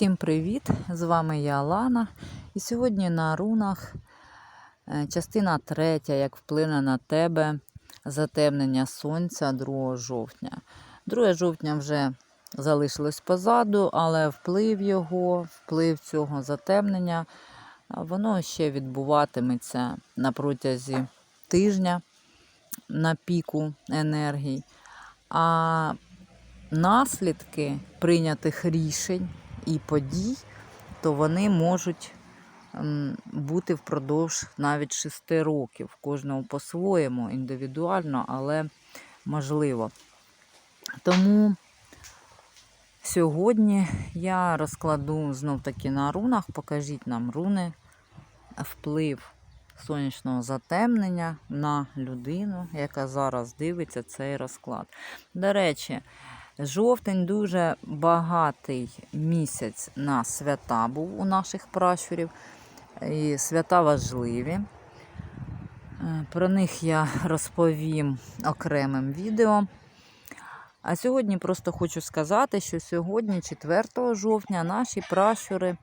Всім привіт! З вами я Лана. І сьогодні на рунах е, частина третя, як вплине на тебе затемнення сонця 2 жовтня. 2 жовтня вже залишилось позаду, але вплив його, вплив цього затемнення, воно ще відбуватиметься на протязі тижня на піку енергій. А наслідки прийнятих рішень і подій, то вони можуть бути впродовж навіть шести років. Кожного по-своєму, індивідуально, але можливо. Тому сьогодні я розкладу знов таки на рунах. Покажіть нам руни, вплив сонячного затемнення на людину, яка зараз дивиться цей розклад. До речі, Жовтень дуже багатий місяць на свята був у наших пращурів. І свята важливі. Е, Про них я розповім окремим відео. А сьогодні просто хочу сказати, що сьогодні, 4 жовтня, наші пращури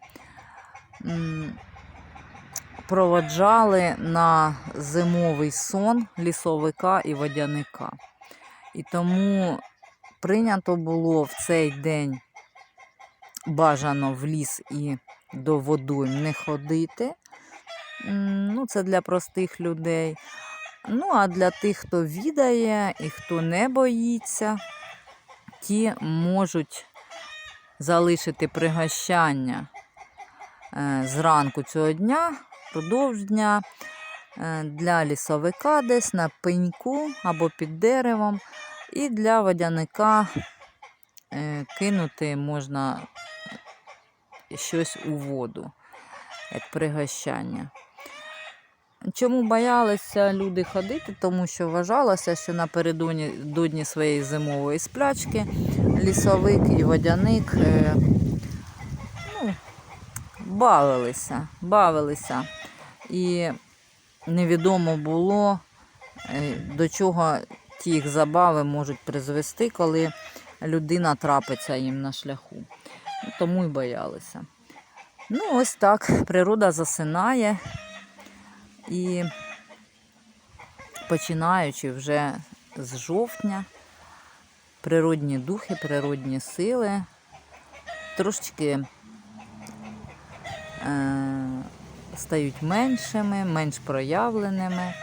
проводжали на зимовий сон лісовика і водяника. І тому прийнято було в цей день бажано в ліс і до водойм не ходити. Ну, це для простих людей. Ну, а для тих, хто відає і хто не боїться, ті можуть залишити пригощання е, зранку цього дня, впродовж дня е, для лісовика десь на пеньку або під деревом. І для водяника е, кинути можна щось у воду, як пригощання. Чому боялися люди ходити? Тому що вважалося, що напередодні до своєї зимової сплячки лісовик і водяник е, ну, бавилися, бавилися. І невідомо було, е, до чого ті їх забави можуть призвести, коли людина трапиться їм на шляху. Тому й боялися. Ну, ось так природа засинає і починаючи вже з жовтня, природні духи, природні сили трошечки е, стають меншими, менш проявленими.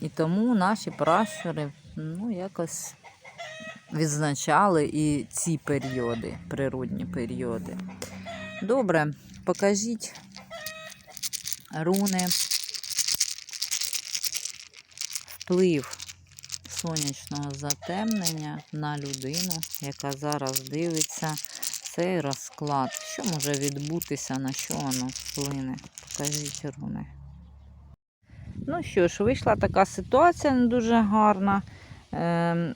І тому наші пращури ну, якось відзначали і ці періоди, природні періоди. Добре, покажіть руни, вплив сонячного затемнення на людину, яка зараз дивиться цей розклад. Що може відбутися, на що воно вплине? Покажіть руни. Ну що ж, вийшла така ситуація не дуже гарна. Ем,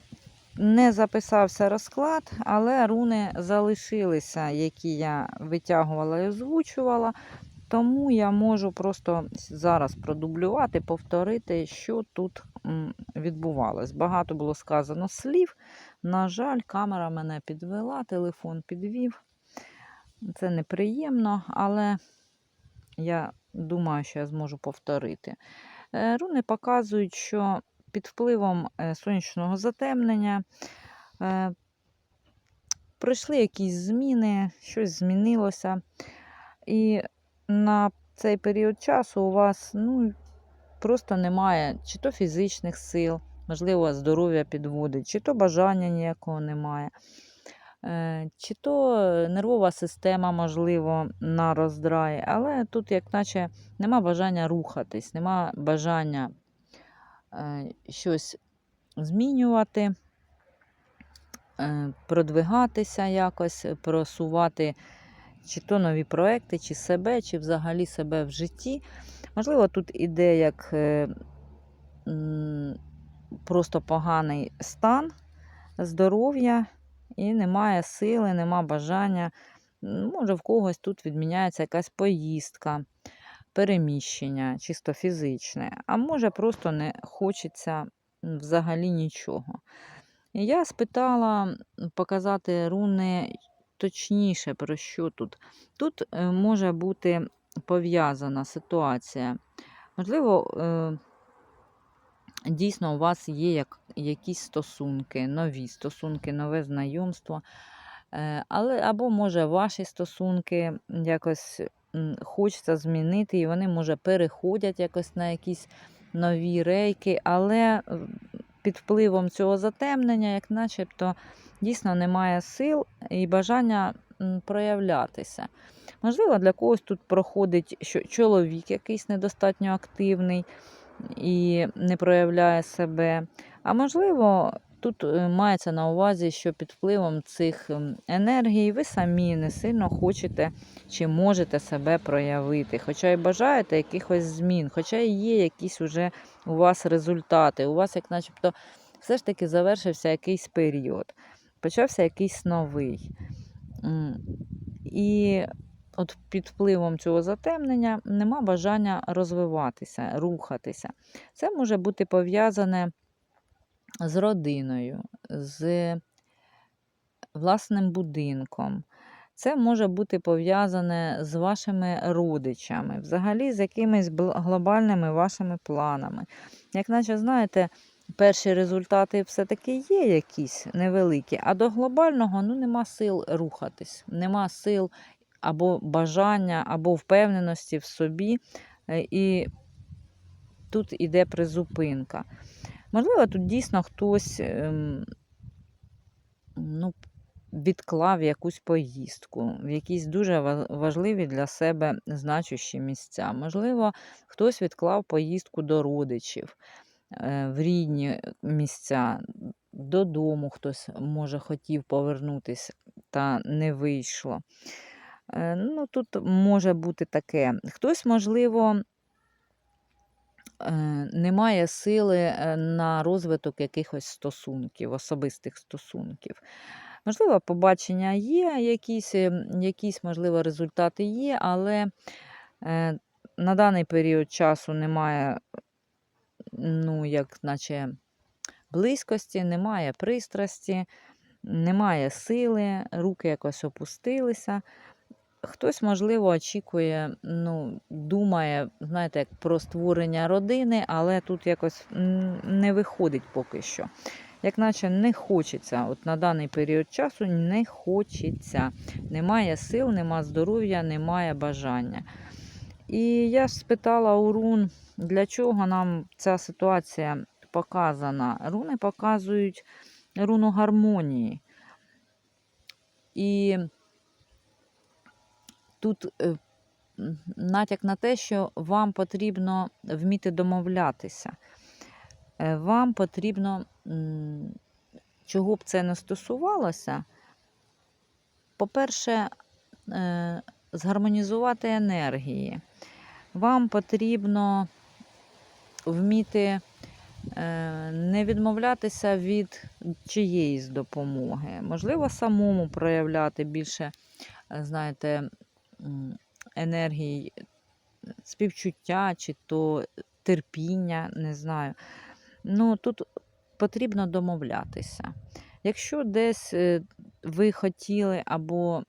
не записався розклад, але руни залишилися, які я витягувала і озвучувала. Тому я можу просто зараз продублювати, повторити, що тут відбувалось. Багато було сказано слів. На жаль, камера мене підвела, телефон підвів. Це неприємно, але я думаю, що я зможу повторити. Е, Руни показують, що під впливом е, сонячного затемнення е, пройшли якісь зміни, щось змінилося. І на цей період часу у вас ну, просто немає чи то фізичних сил, можливо, здоров'я підводить, чи то бажання ніякого немає. Е, Чи то нервова система, можливо, на роздрай, але тут, як наче, нема бажання рухатись, нема бажання е, щось змінювати, е, продвигатися якось, просувати чи то нові проекти, чи себе, чи взагалі себе в житті. Можливо, тут іде як просто поганий стан здоров'я і немає сили, нема бажання. Може, в когось тут відміняється якась поїздка, переміщення, чисто фізичне, а може, просто не хочеться взагалі нічого. Я спитала показати руни, точніше, про що тут? Тут е, може бути пов'язана ситуація. Можливо, е, дійсно у вас є як, якісь стосунки, нові стосунки, нове знайомство. Е, Але або може ваші стосунки якось хочеться змінити, і вони, може, переходять якось на якісь нові рейки, але е, під впливом цього затемнення, як начебто, дійсно немає сил і бажання проявлятися. Можливо, для когось тут проходить що чоловік якийсь недостатньо активний і не проявляє себе. А можливо, тут е, мається на увазі, що під впливом цих ем, енергій ви самі не сильно хочете чи можете себе проявити, хоча й бажаєте якихось змін, хоча і є якісь уже у вас результати. У вас, як начебто, все ж таки завершився якийсь період, почався якийсь новий. І от під впливом цього затемнення нема бажання розвиватися, рухатися. Це може бути пов'язане з родиною, з власним будинком. Це може бути пов'язане з вашими родичами, взагалі з якимись глобальними вашими планами. Як наче, знаєте, перші результати все-таки є якісь невеликі, а до глобального ну, нема сил рухатись, нема сил або бажання, або впевненості в собі. е, І тут іде призупинка. Можливо, тут дійсно хтось ем, ну, відклав якусь поїздку в якісь дуже важливі для себе значущі місця. Можливо, хтось відклав поїздку до родичів е, в рідні місця, додому хтось може хотів повернутися та не вийшло. Е, Ну, тут може бути таке. Хтось, можливо, е, не має сили е, на розвиток якихось стосунків, особистих стосунків. Можливо, побачення є, якісь, якісь можливо, результати є, але на даний період часу немає, ну, як наче близькості, немає пристрасті, немає сили, руки якось опустилися. Хтось, можливо, очікує, ну, думає, знаєте, як про створення родини, але тут якось не виходить поки що. Як наче не хочеться, от на даний період часу не хочеться. Немає сил, немає здоров'я, немає бажання. І я ж спитала у рун, для чого нам ця ситуація показана. Руни показують руну гармонії. І тут е, натяк на те, що вам потрібно вміти домовлятися. Е, Вам потрібно, чого б це не стосувалося, по-перше, е, згармонізувати енергії. Вам потрібно вміти не відмовлятися від чиєїсь допомоги. Можливо, самому проявляти більше, знаєте, енергії співчуття чи то терпіння, не знаю. Ну, тут потрібно домовлятися. Якщо десь е, ви хотіли або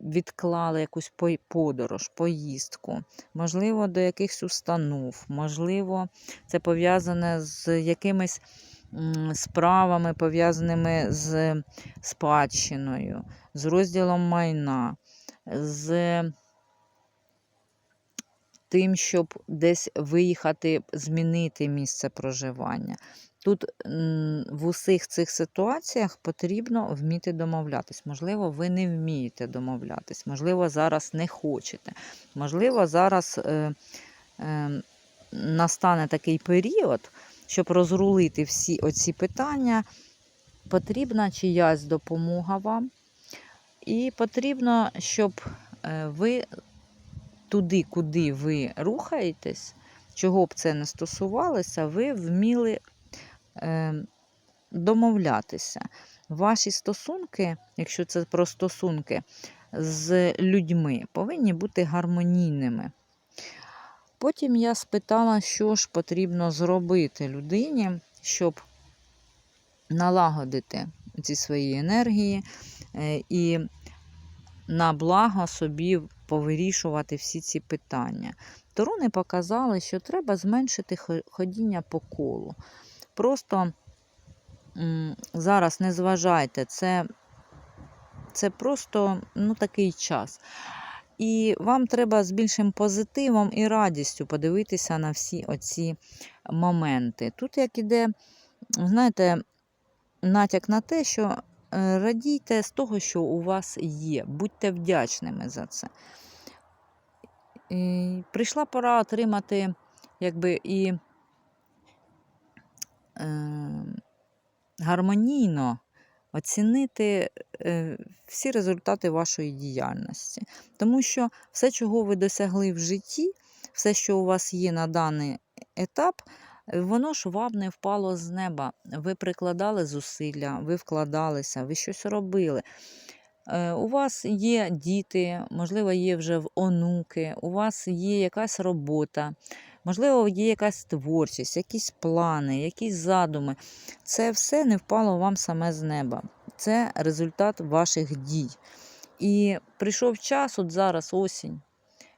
відклали якусь подорож, поїздку, можливо, до якихось установ, можливо, це пов'язане з якимись справами, пов'язаними з спадщиною, з розділом майна, з тим, щоб десь виїхати, змінити місце проживання. Тут в усіх цих ситуаціях потрібно вміти домовлятись. Можливо, ви не вмієте домовлятись, можливо, зараз не хочете. Можливо, зараз е, е, настане такий період, щоб розрулити всі оці питання. Потрібна чиясь допомога вам. І потрібно, щоб е, ви туди, куди ви рухаєтесь, чого б це не стосувалося, ви вміли е, домовлятися. Ваші стосунки, якщо це про стосунки з людьми, повинні бути гармонійними. Потім я спитала, що ж потрібно зробити людині, щоб налагодити ці свої енергії, е, і на благо собі повирішувати всі ці питання. Торуни показали, що треба зменшити ходіння по колу. Просто зараз не зважайте, це, це просто ну, такий час. І вам треба з більшим позитивом і радістю подивитися на всі оці моменти. Тут як іде, знаєте, натяк на те, що е, радійте з того, що у вас є, будьте вдячними за це. І прийшла пора отримати якби і е, гармонійно оцінити е, всі результати вашої діяльності. Тому що все, чого ви досягли в житті, все, що у вас є на даний етап, е, воно ж вам не впало з неба. Ви прикладали зусилля, ви вкладалися, ви щось робили. Е, У вас є діти, можливо, є вже онуки, у вас є якась робота, можливо, є якась творчість, якісь плани, якісь задуми. Це все не впало вам саме з неба. Це результат ваших дій. І прийшов час, от зараз осінь,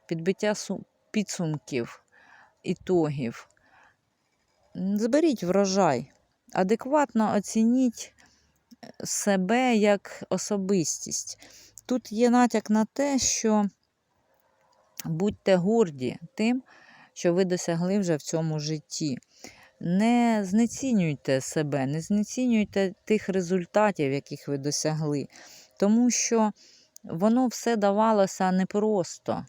підбиття підсумків, ітогів. Зберіть врожай, адекватно оцініть е, себе як особистість. Тут є натяк на те, що будьте горді тим, що ви досягли вже в цьому житті. Не знецінюйте себе, не знецінюйте тих результатів, яких ви досягли, тому що воно все давалося непросто.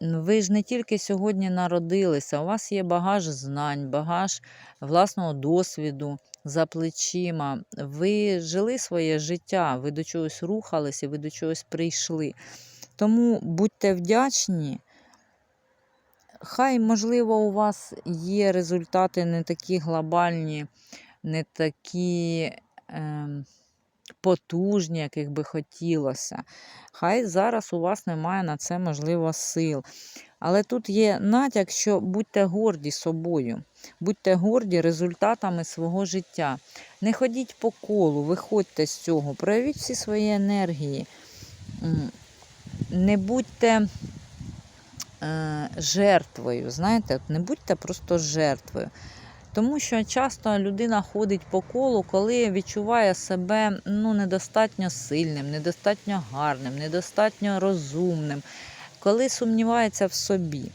Ви ж не тільки сьогодні народилися, у вас є багаж знань, багаж власного досвіду за плечима. Ви жили своє життя, ви до чогось рухалися, ви до чогось прийшли. Тому будьте вдячні. Хай, можливо, у вас є результати не такі глобальні, не такі ем, потужні, яких би хотілося. Хай зараз у вас немає на це, можливо, сил. Але тут є натяк, що будьте горді собою, будьте горді результатами свого життя. Не ходіть по колу, виходьте з цього, проявіть всі свої енергії. Не будьте е, жертвою. Знаєте, не будьте просто жертвою. Тому що часто людина ходить по колу, коли відчуває себе ну, недостатньо сильним, недостатньо гарним, недостатньо розумним, коли сумнівається в собі.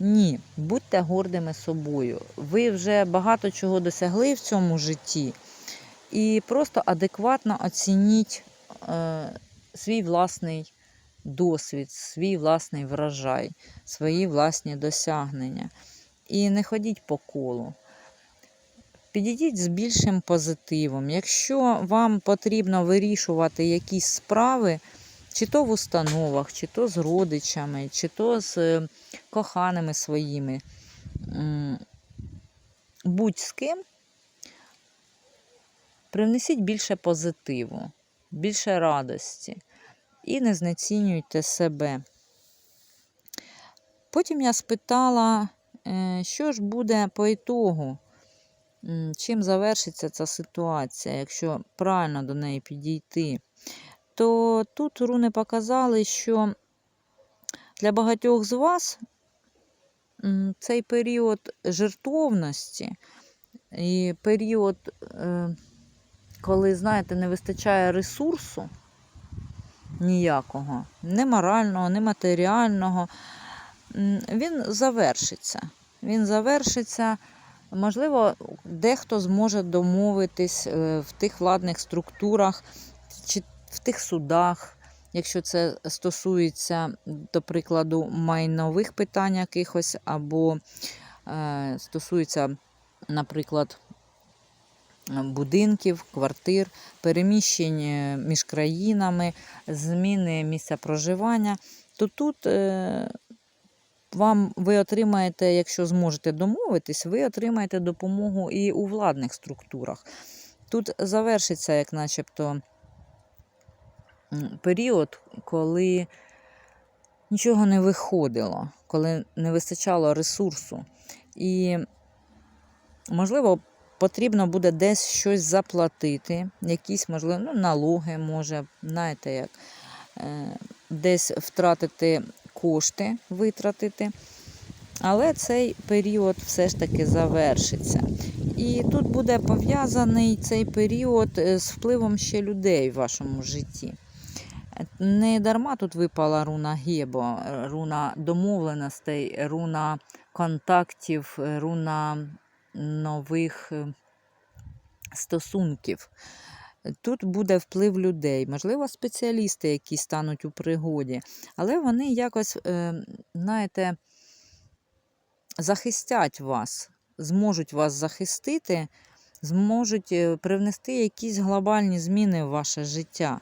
Ні, будьте гордими собою. Ви вже багато чого досягли в цьому житті. І просто адекватно оцініть е, свій власний досвід, свій власний врожай, свої власні досягнення. І не ходіть по колу. Підійдіть з більшим позитивом. Якщо вам потрібно вирішувати якісь справи, чи то в установах, чи то з родичами, чи то з е, коханими своїми, будь з ким, привнесіть більше позитиву, більше радості і не знецінюйте себе. Потім я спитала, е, що ж буде по ітогу, чим завершиться ця ситуація, якщо правильно до неї підійти. То тут руни показали, що для багатьох з вас цей період жертовності і період, е, коли, знаєте, не вистачає ресурсу ніякого, не морального, не матеріального, він завершиться. Він завершиться. Можливо, дехто зможе домовитись е, в тих владних структурах чи в тих судах, якщо це стосується, до прикладу, майнових питань якихось, або е, стосується, наприклад, будинків, квартир, переміщень між країнами, зміни місця проживання, то тут е, вам ви отримаєте, якщо зможете домовитись, ви отримаєте допомогу і у владних структурах. Тут завершиться, як начебто, період, коли нічого не виходило, коли не вистачало ресурсу. І, можливо, потрібно буде десь щось заплатити, якісь, можливо, ну, налоги, може, знаєте як, е, десь втратити кошти, витратити. Але цей період все ж таки завершиться. І тут буде пов'язаний цей період е, з впливом ще людей в вашому житті. Не дарма тут випала руна Гебо, руна домовленостей, руна контактів, е, руна нових е, стосунків. Тут буде вплив людей, можливо, спеціалісти, які стануть у пригоді, але вони якось, е, знаєте, захистять вас, зможуть вас захистити, зможуть е, привнести якісь глобальні зміни в ваше життя.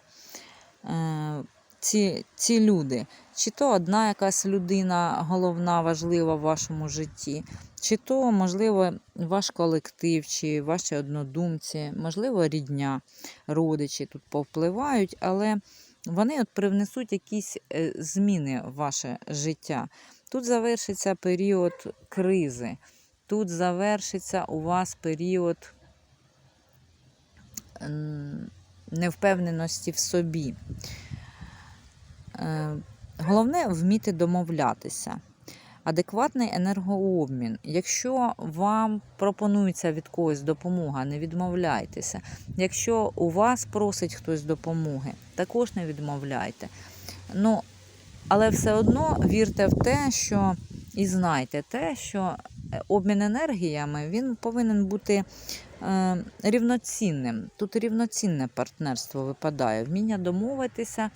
Ці, ці люди, чи то одна якась людина головна, важлива в вашому житті, чи то, можливо, ваш колектив, чи ваші однодумці, можливо, рідня, родичі тут повпливають, але вони от привнесуть якісь е, зміни в ваше життя. Тут завершиться період кризи, тут завершиться у вас період невпевненості в собі. Е, Головне вміти домовлятися. Адекватний енергообмін. Якщо вам пропонується від когось допомога, не відмовляйтеся. Якщо у вас просить хтось допомоги, також не відмовляйте. Ну, але все одно вірте в те, що і знайте те, що е, обмін енергіями він повинен бути е, рівноцінним. Тут рівноцінне партнерство випадає, вміння домовитися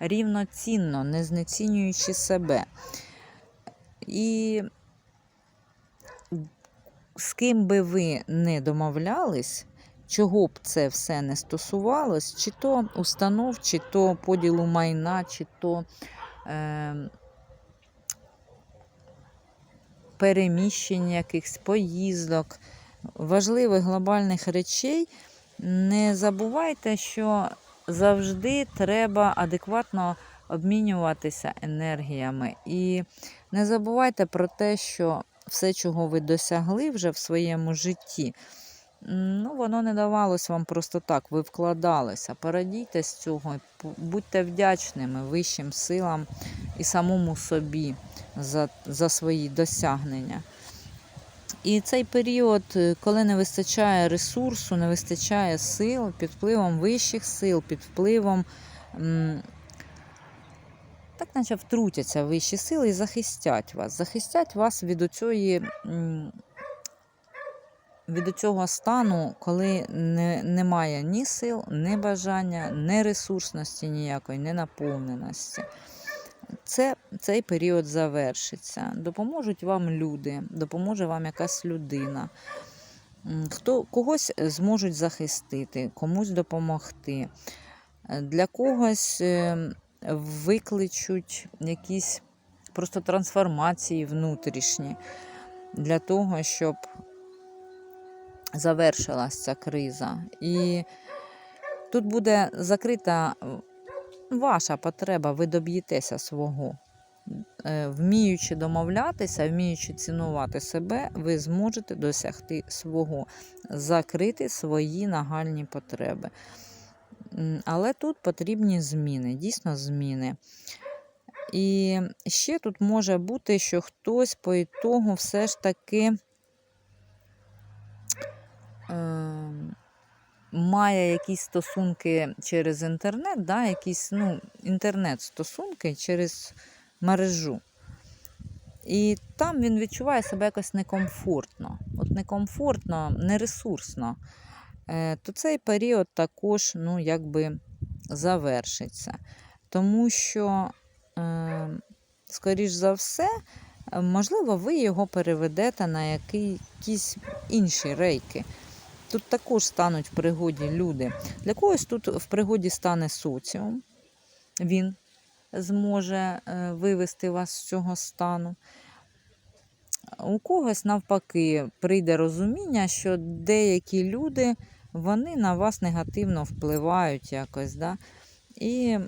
рівноцінно, не знецінюючи себе. І з ким би ви не домовлялись, чого б це все не стосувалось, чи то установ, чи то поділу майна, чи то е, переміщення якихось поїздок, важливих глобальних речей, не забувайте, що завжди треба адекватно обмінюватися енергіями. І не забувайте про те, що все, чого ви досягли вже в своєму житті, ну, воно не давалось вам просто так, ви вкладалися. Порадійте з цього, будьте вдячними вищим силам і самому собі за, за свої досягнення. І цей період, е, коли не вистачає ресурсу, не вистачає сил, під впливом вищих сил, під впливом, так наче втрутяться вищі сили і захистять вас. Захистять вас від оцієї, м, від цього стану, коли не, немає ні сил, ні бажання, ні ресурсності ніякої, ні наповненості. Це, цей період завершиться. Допоможуть вам люди, допоможе вам якась людина. Хто, когось зможуть захистити, комусь допомогти. Для когось е, викличуть якісь просто трансформації внутрішні для того, щоб завершилась ця криза. І тут буде закрита ваша потреба, ви доб'єтеся свого. Е, Вміючи домовлятися, вміючи цінувати себе, ви зможете досягти свого, закрити свої нагальні потреби. Але тут потрібні зміни, дійсно зміни. І ще тут може бути, що хтось по ітогу все ж таки е, має якісь стосунки через інтернет, да, якісь ну, інтернет-стосунки через мережу. І там він відчуває себе якось некомфортно. От некомфортно, нересурсно. Е, то цей період також ну, якби завершиться. Тому що, е, скоріш за все, можливо, ви його переведете на якісь інші рейки. Тут також стануть в пригоді люди. Для когось тут в пригоді стане соціум. Він зможе е, вивести вас з цього стану. У когось, навпаки, прийде розуміння, що деякі люди вони на вас негативно впливають якось. Да? І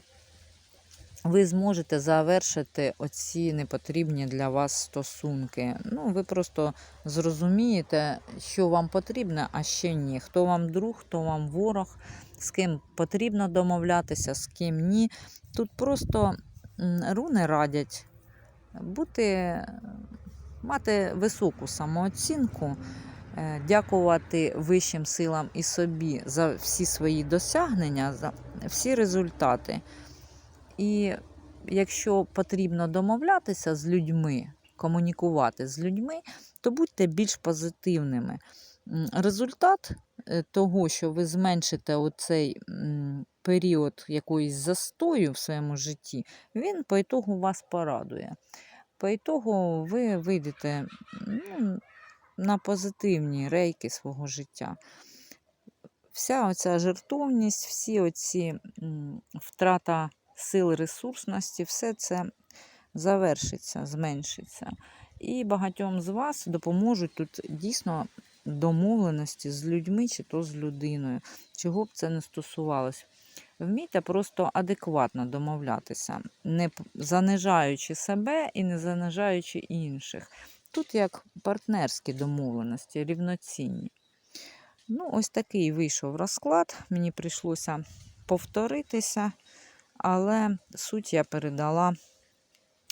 ви зможете завершити оці непотрібні для вас стосунки. Ну, ви просто зрозумієте, що вам потрібно, а ще ні. Хто вам друг, хто вам ворог, з ким потрібно домовлятися, з ким ні. Тут просто руни радять бути, мати високу самооцінку, е, дякувати вищим силам і собі за всі свої досягнення, за всі результати. І якщо потрібно домовлятися з людьми, комунікувати з людьми, то будьте більш позитивними. Результат е, того, що ви зменшите оцей період якоїсь застою в своєму житті, він по ітогу вас порадує. По ітогу ви вийдете ну, на позитивні рейки свого життя. Вся оця жертовність, всі оці втрата сил ресурсності, все це завершиться, зменшиться. І багатьом з вас допоможуть тут дійсно домовленості з людьми чи то з людиною, чого б це не стосувалось. Вмійте просто адекватно домовлятися, не занижаючи себе і не занижаючи інших. Тут як партнерські домовленості, рівноцінні. Ну, ось такий вийшов розклад. Мені прийшлося повторитися, але суть я передала,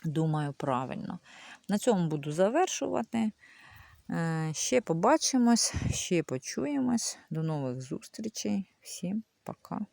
думаю, правильно. На цьому буду завершувати. Е, Ще побачимось, ще почуємось. До нових зустрічей. Всім пока.